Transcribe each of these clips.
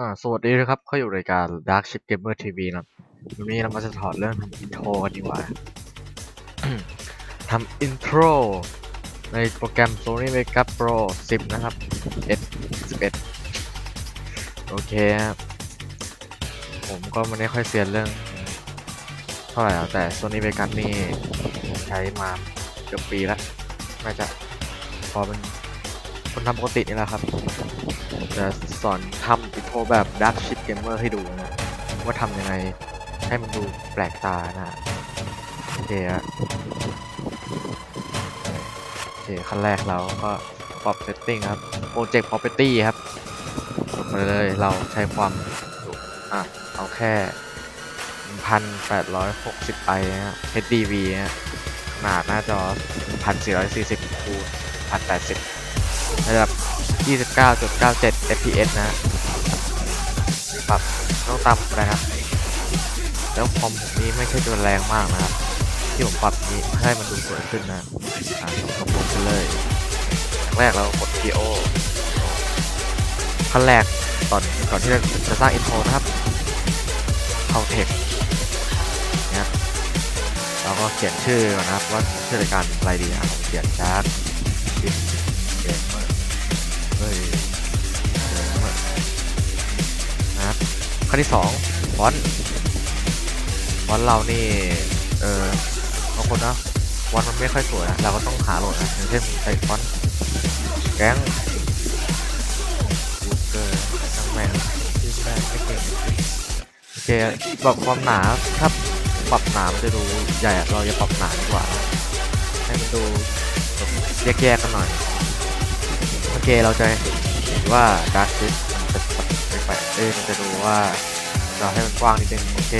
อ่าสวัสดีนะครับเขาอยู่รายการ Dark Ship Gamer TV นะครับวันนี้เรามาจะถอดเรื่องทำอินโทรกันดีกว่า ทำอินโทรในโปรแกรม Sony Vegas Pro 10 นะครับ S 11 โอเคครับผมก็ไม่ได้ค่อยเซียนเรื่อง เท่าไหร่แล้วแต่ Sony Vegas นี่ใช้มาเกือบปีแล้ว น่าจะพอเป็นคนทำปกตินี่แหละครับ จะสอนทำอินโทรแบบ Dark Ship Gamer ให้ดูนะ ว่าทำยังไงให้มันดูแปลกตานะโอเคฮะโอเคขั้นแรกเราก็ปรับ setting ครับ Project Property ครับมาเลยเราใช้ความอะเอาแค่1,860ไปนะฮะ HDV นะฮะขนาดหน้าจอ 1,440คูณ1,080ระดับ 29.97 fps นะปรับต้องตามผมนะครับ แล้วคอมผมนี้ไม่ใช่ตัวแรงมากนะครับ ที่ผมปรับนี้ให้มันดูสวยขึ้นนะอ่าลงลงไปเลยแรกเรากด PO ขั้นแรกตอนก่อนที่เราจะสร้างอินโทรนะครับเข้าเทคนะครับเราก็เขียนชื่อก่อนนะครับว่าชื่อรายการอะไรดีอะผมเขียนชาร์จ ฮ้ยนะครับขั้นที่สองฟอนต์ฟอนต์เรานี่ เออบางคนนะฟอนต์มันไม่ค่อยสวยนะเราก็ต้องหาโหลดนะอย่างเช่นไอฟอนต์แก๊งยูเกอร์ทั้งแม่งชื่แม่ไม่เก่งโอเคปรับความหนาถ้าปรับหนามันจะดูใหญ่เราจะปรับหนาดีกว่า ให้มันดูแยกๆกันหน่อย โอเคเราจะเห็นว่าดาร์ s ซิสมันจะไปเอ้ยมันจะดูว่าเราให้มันกว้างนิดนึงโอเค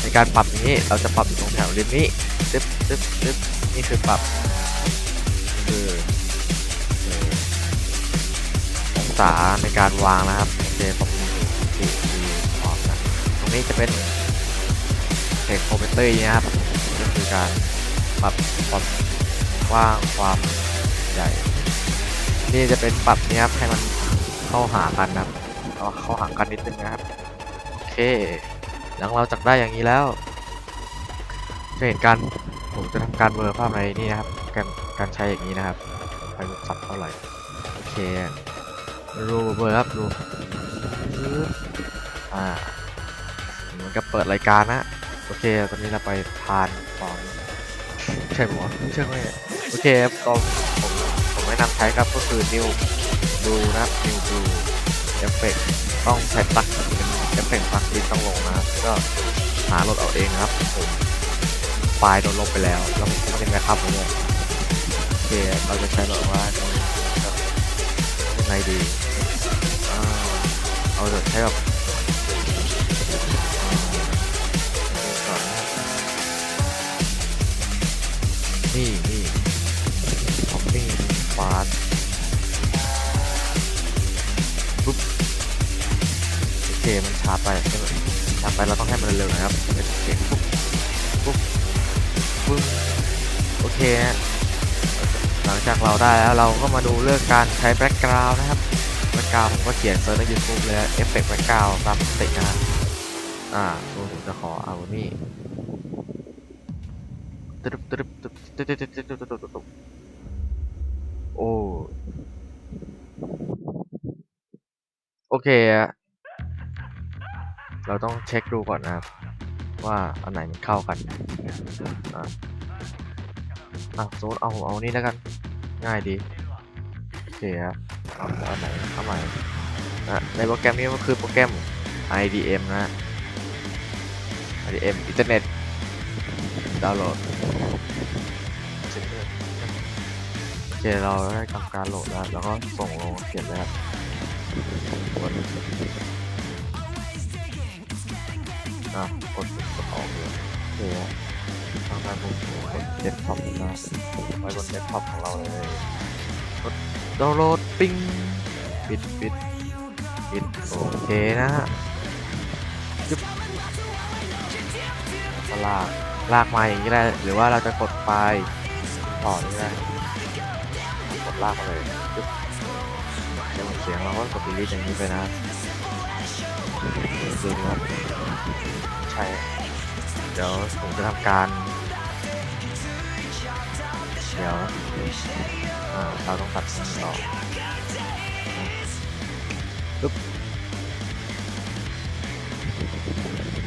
ในการปรับนี้เราจะปรับอยู่ตรงแถวริมนี้ตึ๊บตึ๊บตึ๊บนี่คือปรับคือองศาในการวางนะครับโอเคผมสี่สี่ออกนะตรงนี้จะเป็นเทคโคเมเตอร์นะครับก็คือการปรับความกว้างความใหญ่ นี่จะเป็นปรับนี้ครับให้มันเข้าหากันนะครับเอเข้าหากันนิดนึงนะครับโอเค หลังเราจักได้อย่างนี้แล้ว จะเห็นการผมจะทำการเบลอภาพในนี่นะครับการการใช้อย่างนี้นะครับไปสับเท่าไหร่โอเคดูเบลอครับดูอ่าเหมือนกับเปิดรายการนะโอเค ตอนนี้เราไปทานตอนใช่ปะวะไม่ใช่ไหมโอเคครับก็ผมผม แนะนำใช้ครับก็คือ New Blue นะครับ New Blue Effect ต้องใช้ปลั๊กเป็นเอฟเฟกต์ปลั๊กที่ต้องลงนะครับก็หาโหลดเอาเองครับผมไฟล์โดนลบไปแล้วแล้วผมก็ไม่ได้แบ็กอัพเลยโอเคเราจะใช้แบบว่ายังไงดีอ่าเอาจะใช้แบบาไปใช่ไหมช้าไปเราต้องให้มันเร็วๆหนะครับเป็นเสียงปุ๊บปุ๊บปุ๊บโอเคฮะหลังจากเราได้แล้วเราก็มาดูเรื่องการใช้แบ็กกราวน์นะครับแบ็กกราวน์ผมก็เขียนเซิร์ชใน YouTube เลยเอฟเฟกต์แบ็กกราวน์ตามปกตินะอ่าผมจะขอเอานี่ตึ๊บตึ๊บตึ๊บตึ๊บตึ๊บตึ๊บตึ๊บตึ๊บตึ๊บตึ๊บโอ้โอเคอะ เราต้องเช็คดูก่อนนะครับ ว่าอันไหนมันเข้ากันอะอะสมมติเอาเอานี่แล้วกัน ง่ายดีโอเคครับเอาเอาไหนเอาใหม่อะในโปรแกรมนี้ก็คือโปรแกรม IDM นะ IDM อินเทอร์เน็ตดาวน์โหลดโอเคเราได้ทำการโหลดแล้วแล้วก็ส่งลงเขียนเลยครับ อะกดกดออกเลยโอเคทางด้านบนกดเดสก์ท็อปนะไว้บนเดสก์ท็อปของเราเลยกดดาวน์โหลดปิ้งปิดปิดปิดโอเคนะฮะก็ลากลากมาอย่างนี้ได้หรือว่าเราจะกดไปต่อนี่ได้กดลากมาเลยปึ๊บเดี๋ยวเสียงเราก็กดดีลิทอย่างนี้ไปนะดูครับ ใช่เดี๋ยวผมจะทำการ เดี๋ยวเราต้องตัดสิ่งต่อปึ๊บ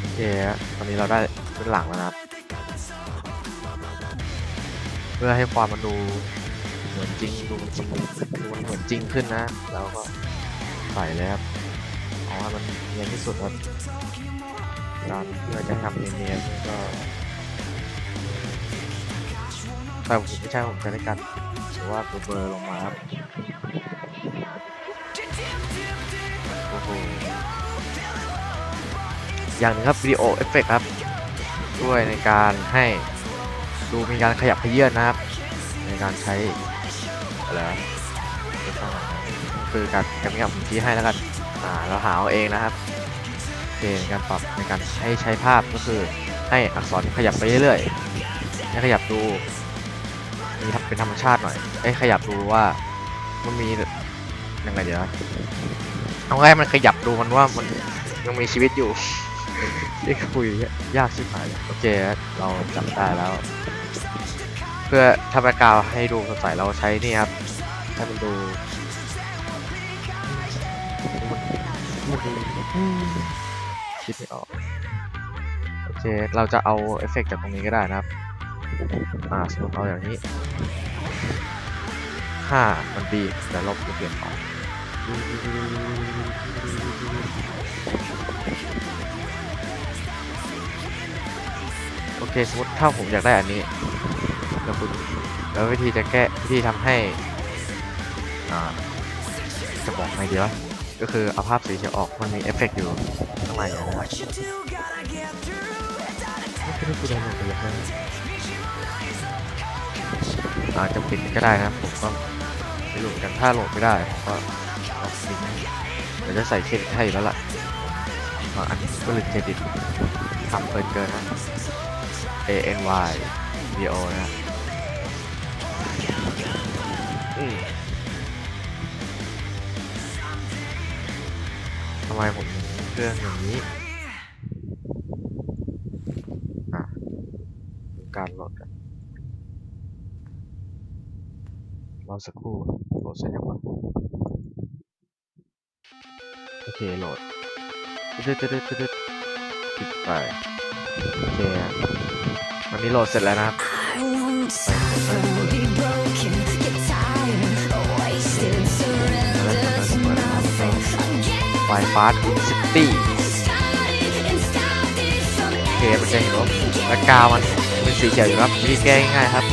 โอเคฮะตอนนี้เราได้พื้นหลังแล้วนะครับ เพื่อให้ความมันดูเหมือนจริงดูมันดูมันเหมือนจริงขึ้นนะ แล้วก็ใส่เลยครับเอาให้มันเนียนที่สุดครับ การเพื่อจะทำเนียนๆก็แต่ผมไม่ใช่ผมจะได้กันหรือว่าเบลอๆลงมาครับโอ้โหอย่างนึงครับวิดีโอเอฟเฟกครับช่วยในการให้ดูมีการขยับเขยื่นนะครับ ในการใช้อะไรวะเรียกว่าอะไรนะคือการการกับผมชี้ให้แล้วกันอ่าเราหาเอาเองนะครับ เคในการปรับในการให้ใช้ภาพก็คือให้อักษรขยับไปเรื่อยๆให้ขยับดูมีทำเป็นธรรมชาติหน่อยไอ้ขยับดูว่ามันมียังไงเดี๋ยวเอาไงมันขยับดูมันว่ามันยังมีชีวิตอยู่นี่คุยยากชิบหายโอเคเราจำได้แล้ว เพื่อทำกาวให้ดูสดใสเราใช้นี่ครับให้มันดู ไม่ออกโอเคเราจะเอาเอฟเฟกต์จากตรงนี้ก็ได้นะครับอ่าสมมติเอาอย่างนี้ห้ามันดีเดี๋ยวลบจะเปลี่ยนออกโอเคสมมติถ้าผมอยากได้อันนี้แล้วคุณแล้ววิธีจะแก้วิธีทำให้อ่าจะบอกไงดีวะก็คือเอาภาพสีเขียวออกมันมีเอฟเฟกต์อยู่ ข้างในนะครับไม่ได้กูได้หมดเลยนะอาจจะปิดก็ได้นะครับผมก็ไม่รู้เหมือนกันถ้าโหลดไม่ได้ผมก็เอาลิงก์ให้เดี๋ยวจะใส่เครดิตให้แล้วล่ะบางอันก็ลืมเครดิตทำเกินเกินนะ A N Y V O นะทำไมผม รื่องอย่างนี้การโหลดกันรอสักครู่โหลดเสร็จยังวะโอเคโหลดตึ๊ดตึ๊ดตึ๊ดตึ๊ดตึ๊ดปิดไปโอเคฮะตอนนี้โหลดเสร็จแล้วนะครับ ไวฟาสอินซิตี้ started and started from โอเคมันจะเห็นว่าแบ็กกราวด์มันเป็นสีเขียวอยู่ครับวิธีแก้ง่ายๆครับ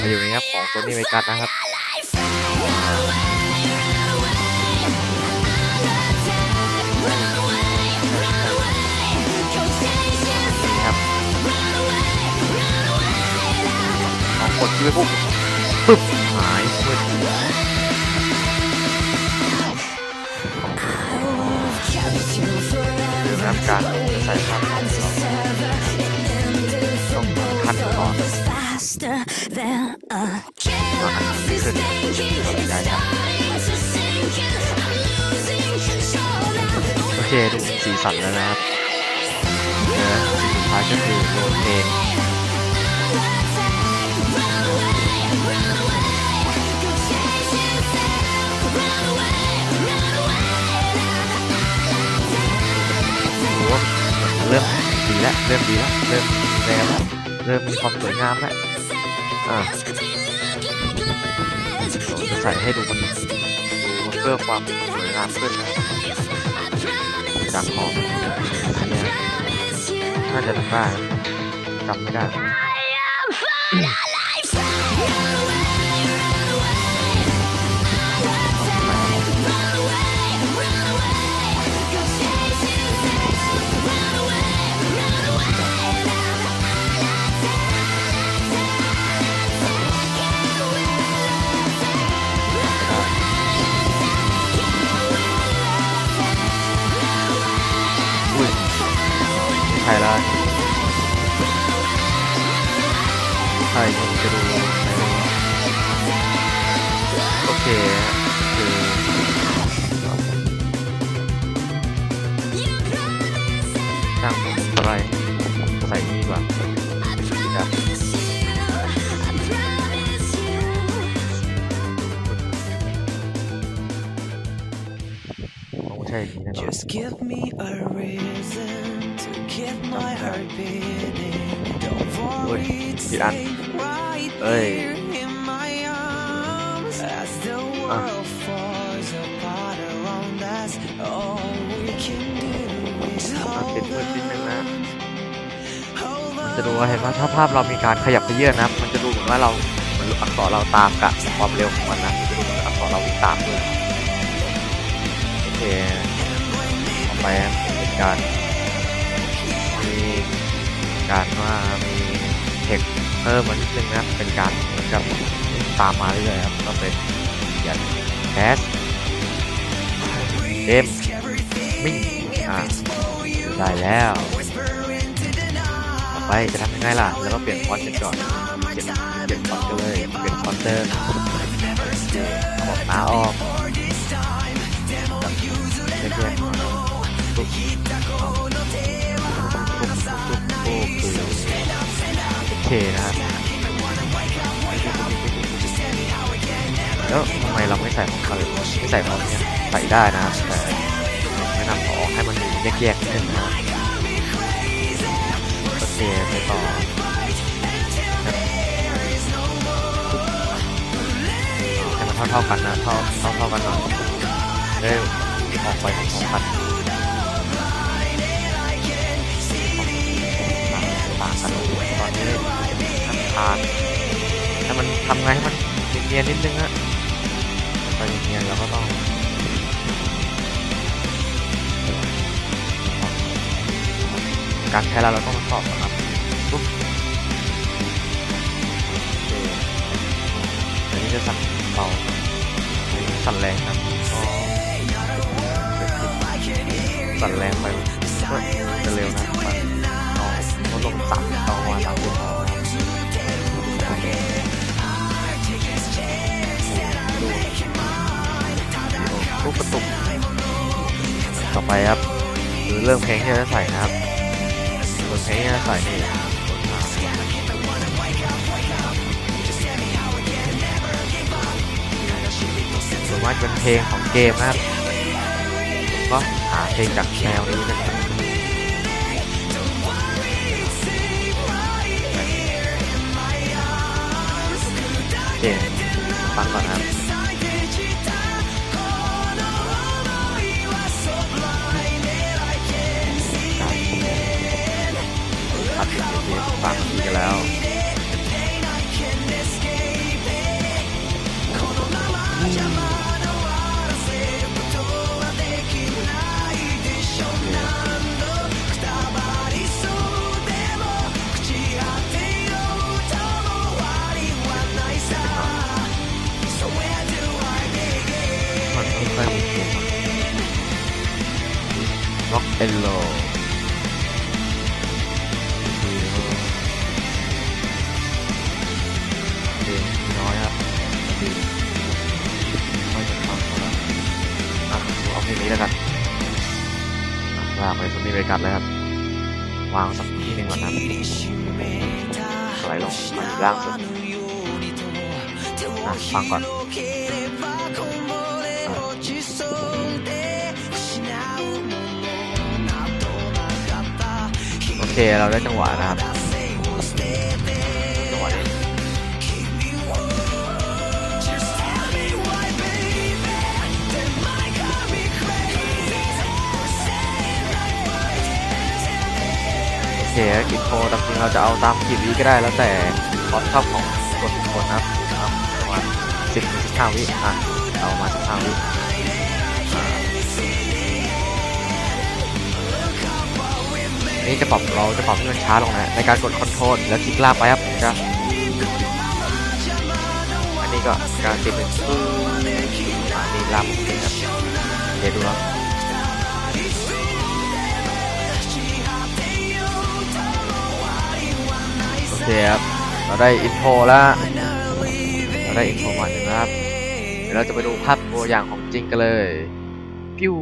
มาอยู่ในนี้ครับของโซนี่เมกัสนะครับนี่ครับลองกดที่ไปปุ๊บปึ๊บหายมืด นะครับการใส่ภาพของเราต้องทันก่อนตอันนี้ไม่ขึ้นเราย้ายครับโอเคดูสีสันแล้วนะครับเดี๋ยวสีสุดท้ายก็คือโรลเพลง ดีแล้วเริ่มดีแล้วเริ่มแรงแล้วเริ่มมีความสวยงามแล้วอ่าจะใส่ให้ดูมันดูมันเพื่อความสวยงามขึ้นนะจากของเนี่ยน่าจะได้จำไม่ได้ Just give me a reason to keep my heart beating. Don't worry, my arms. As the ah. world falls apart around us All we can do is ah, hold on มันจะดูเห็นว่าถ้าภาพเรามีการขยับไปเยือนนะ มันจะดูเหมือนว่าเราเหมือนอักษรเราตามกับความเร็วของมันนะจะดูเหมือนอักษรเราวิ่งตามด้วยโอเคต่อไปเป็นการมีการว่ามีเทคเพิ่มมานิดนึงนะเป็นการเหมือนกับตามมาเรื่อยๆครับก็เป็นอย่างแคสเกมมิ่งอ่าได้แล้ว ไปจะทำยังไงล่ะ แล้วก็เปลี่ยนฟอนต์กันก่อนเปลี่ยนเปลี่ยนฟอนต์กันเลย เปลี่ยนฟอนต์เดิมอาบอกหน้าออกเรียกๆปุ๊บปุ๊บปุ๊บปุ๊บปุ๊บโอเคนะครับแล้วทำไมเราไม่ใส่ของเขาเลยไม่ใส่ของเนี่ยใส่ได้นะครับแต่แนะนำขอให้มันแยกๆนิดนึงนะ ครับโอเคไปต่อให้มันเท่าเท่าๆกันนะเท่าเท่าเท่าๆกันหน่อยจะได้ออกไปของของกันต่างกันตอนนี้ทำทานให้มันทำไงให้มันเนียนๆนิดนึงฮะไปเนียนเราก็ต้องการใช้แล้วเราต้อง ทดสอบก่อนครับปุ๊บโอเคอันนี้จะสั่นเบาอันนี้สั่นแรงครับอ๋อสั่นแรงไปก็จะเร็วนะมันเอาลดลงต่ำต่อมาต่ำขึ้นโอเคดูปุ๊บกระตุกต่อไปครับคือเรื่องเพลงที่จะใส่นะครับ บนเพลงที่ะใส่นี่ส่วนมาเป็นเพลงของเกมนะครับก็หาเพลงจากแนวนี้นะครับโอเคฟังก่อนครับ สไลลงมาอยู่ล่างสุดอะฟังก่อนโอเคเราได้จังหวะนะครับ กินโทรตามจริงเราจะเอาตามกี่วิก็ได้แล้วแต่ความชอบของคนทุกคนนะครับประมาณสิบถึงสิบห้าวิอะเอามาสิบห้าวิอันนี้จะปรับเราจะปรับให้มันช้าลงนะในการกดคอนโทรลแล้วคลิกลากไปครับจะอันนี้ก็การติดเป็นออ่านี่ลากผมติดครับเดี๋ยวดูครับ เคครับเราได้อินโทรแล้วเราได้อินโทรมาหนึ่งครับเดี๋ยวเราจะไปดูภาพตัวอย่างของจริงกันเลย ปิ้ว